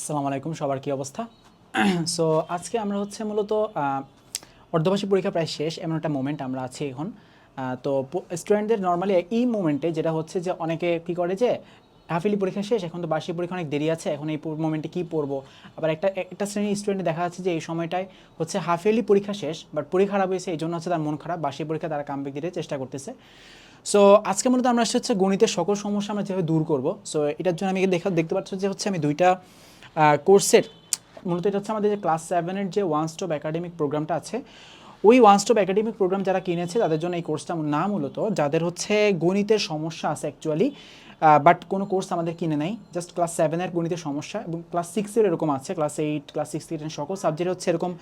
আসসালামু আলাইকুম, সবার কি অবস্থা? সো আজকে আমরা হচ্ছে মূলত অর্ধবার্ষিক পরীক্ষা প্রায় শেষ, এমন একটা মোমেন্ট আমরা আছি এখন। তো স্টুডেন্টদের নর্মালি এই মোমেন্টে যেটা হচ্ছে যে অনেকে কী করে যে হাফিলি পরীক্ষা শেষ, এখন তো বার্ষিক পরীক্ষা অনেক দেরি আছে, এখন এই মোমেন্টে কী পড়ব? আবার একটা একটা শ্রেণির স্টুডেন্ট দেখা যাচ্ছে যে এই সময়টায় হচ্ছে হাফিলি পরীক্ষা শেষ বাট পরীক্ষা খারাপ হয়েছে, এই জন্য হচ্ছে তার মন খারাপ, বার্ষিক পরীক্ষা তারা কামব্যাক দিতে চেষ্টা করতেছে। সো আজকে মূলত আমরা হচ্ছে গণিতের সকল সমস্যা আমরা যেভাবে দূর করব সো এটার জন্য আমি দেখা, দেখতে পাচ্ছি যে হচ্ছে আমি দুইটা কোর্সের মূলত এটা হচ্ছে আমাদের যে ক্লাস সেভেনের যে ওয়ান স্টপ একাডেমিক প্রোগ্রামটা আছে, ওই ওয়ান স্টপ একাডেমিক প্রোগ্রাম যারা কিনেছে, তাদের জন্য এই কোর্সটা না মূলত, যাদের হচ্ছে গণিতের সমস্যা আছে অ্যাকচুয়ালি বাট কোনো কোর্স আমাদের কিনে নাই। জাস্ট ক্লাস সেভেনের গণিতের সমস্যা এবং ক্লাস সিক্সের এরকম আছে। Class eight class six ten সকল সাবজেক্ট হচ্ছে এরকম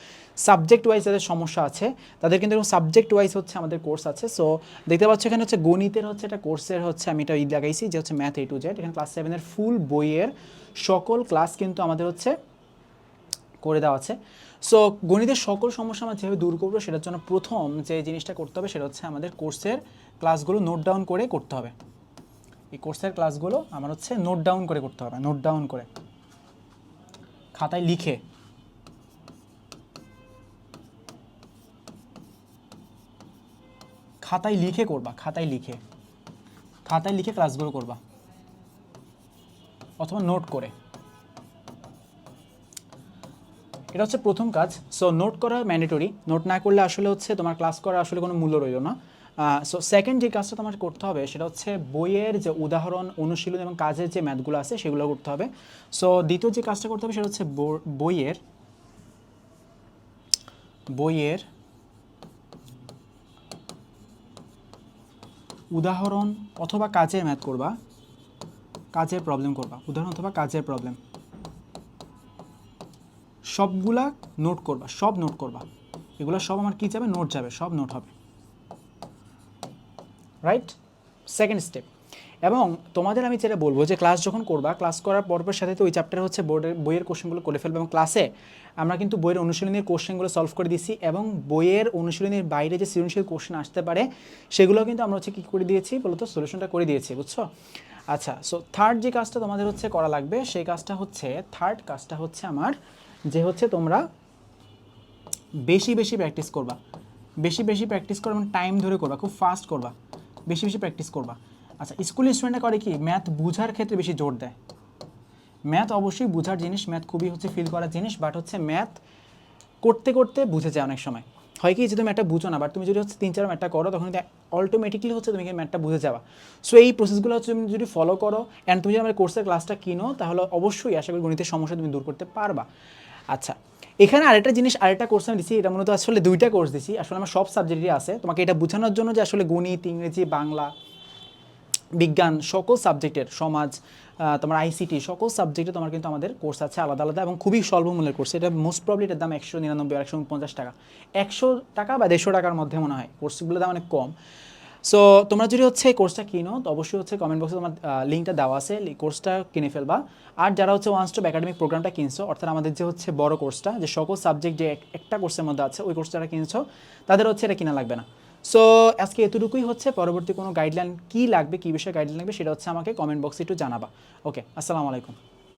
সাবজেক্ট ওয়াইজ যাদের সমস্যা আছে, তাদের কিন্তু এরকম সাবজেক্ট ওয়াইজ হচ্ছে আমাদের কোর্স আছে। সো দেখতে পাচ্ছ এখানে হচ্ছে গণিতের হচ্ছে একটা কোর্সের হচ্ছে আমি এটা ই লাগাইছি যে হচ্ছে ম্যাথ এ টু জেড এখানে ক্লাস সেভেনের ফুল বইয়ের সকল ক্লাস কিন্তু আমাদের হচ্ছে করে দেওয়া আছে। সো গণিতের সকল সমস্যা আমরা যেভাবে দূর করব, সেটার জন্য প্রথম যে জিনিসটা করতে হবে, সেটা হচ্ছে আমাদের কোর্সের ক্লাসগুলো নোট ডাউন করে করতে হবে। এই কোর্সের ক্লাসগুলো আমার হচ্ছে নোট ডাউন করে করতে হবে নোট ডাউন করে। খাতায় লিখে। খাতায় লিখে করবা, খাতায় লিখে। খাতায় লিখে ক্লাসগুলো করবা। অথবা নোট করে। এটা হচ্ছে প্রথম কাজ। সো নোট করা ম্যান্ডেটরি নোট না করলে আসলে হচ্ছে তোমার ক্লাস করা আসলে কোনো মূল্য রইল না। সো সেকেন্ড যে কাজটা তোমার করতে হবে সেটা হচ্ছে বইয়ের যে উদাহরণ, অনুশীলন এবং কাজের যে ম্যাথগুলো আছে সেগুলো করতে হবে। সো দ্বিতীয় যে কাজটা করতে হবে সেটা হচ্ছে বইয়ের বইয়ের উদাহরণ অথবা কাজের ম্যাথ করবা, কাজের প্রবলেম করবা। উদাহরণ অথবা কাজের প্রবলেম সবগুলা নোট করবা, সব নোট করবা। এগুলো সব আমার কী যাবে? নোট যাবে, সব নোট হবে। রাইট সেকেন্ড স্টেপ এবং তোমাদের আমি যেটা বলব যে ক্লাস যখন করবা ক্লাস করার পরপর সাথে তো ওই চ্যাপ্টার হচ্ছে বোর্ডের বইয়ের কোশ্চেনগুলো করে ফেলবে এবং ক্লাসে আমরা কিন্তু বইয়ের অনুশীলনীর কোশ্চেনগুলো সলভ করে দিয়েছি এবং বইয়ের অনুশীলনীর বাইরে যে সৃজনশীল কোশ্চেন আসতে পারে সেগুলো কিন্তু আমরা হচ্ছে কী করে দিয়েছি বলতো? সলিউশনটা করে দিয়েছি, বুঝছ? আচ্ছা সো থার্ড যে কাজটা তোমাদের হচ্ছে করা লাগবে, সেই কাজটা হচ্ছে থার্ড কাজটা হচ্ছে আমার যে হচ্ছে তোমরা বেশি বেশি প্র্যাকটিস করবা। বেশি বেশি প্র্যাকটিস করবা টাইম ধরে করবা, খুব ফাস্ট করবা। বেশি বেশি প্র্যাকটিস করবা। আচ্ছা স্কুল স্টুডেন্টরা করে কি ম্যাথ বুঝার ক্ষেত্রে বেশি জোর দেয়? ম্যাথ অবশ্যই বোঝার জিনিস ম্যাথ খুবই হচ্ছে ফিল করার জিনিস বাট হচ্ছে ম্যাথ করতে করতে বুঝে যায় অনেক সময়। হয় কি যে তুমি ম্যাথটা বুঝো না বাট তুমি যদি হচ্ছে তিন চার ম্যাথটা করো, তখন অটোমেটিকলি হচ্ছে তুমি ম্যাথটা বুঝে যাবা। সো এই প্রসেসগুলো হচ্ছে তুমি যদি ফলো করো অ্যান্ড তুমি যদি আমার কোর্সের ক্লাসটা কিনো, তাহলে অবশ্যই আশা করি গণিতের সমস্যা তুমি দূর করতে পারবা। আচ্ছা এখানে আরেকটা জিনিস, আরেকটা কোর্স আমি দিচ্ছি এটা মূলত আসলে দুইটা কোর্স দিচ্ছি আসলে আমার সব সাবজেক্টই আছে। তোমাকে এটা বোঝানোর জন্য যে আসলে গণিত, ইংরেজি, বাংলা, বিজ্ঞান, সকল সাবজেক্টের সমাজ তোমার আইসিটি সকল সাবজেক্টে তোমার কিন্তু আমাদের কোর্স আছে আলাদা আলাদা এবং খুবই স্বল্পমূল্যের কোর্স এটা মোস্ট প্রবলি এটার দাম একশো নিরানব্বই একশো পঞ্চাশ টাকা। একশো টাকা বা দেড়শো টাকার মধ্যে মনে হয়। কোর্সগুলোর দাম অনেক কম। সো তোমরা যদি হচ্ছে এই কোর্সটা কিনো, তো অবশ্যই হচ্ছে কমেন্ট বক্সে তোমার লিঙ্কটা দেওয়া আছে। কোর্সটা কিনে ফেলবা। আর যারা হচ্ছে ওয়ান স্টপ একাডেমিক প্রোগ্রামটা কিনছো, অর্থাৎ আমাদের যে হচ্ছে বড় কোর্সটা যে সকল সাবজেক্ট যে একটা কোর্সের মধ্যে আছে, ওই কোর্সটা যারা কিনছো, তাদের হচ্ছে এটা কিনা লাগবে না। সো আজকে এতটুকুই হচ্ছে। পরবর্তী কোনো গাইডলাইন কী লাগবে, কী বিষয়ে গাইডলাইন লাগবে, সেটা হচ্ছে আমাকে কমেন্ট বক্সে একটু জানাবা। ওকে আসসালামু আলাইকুম।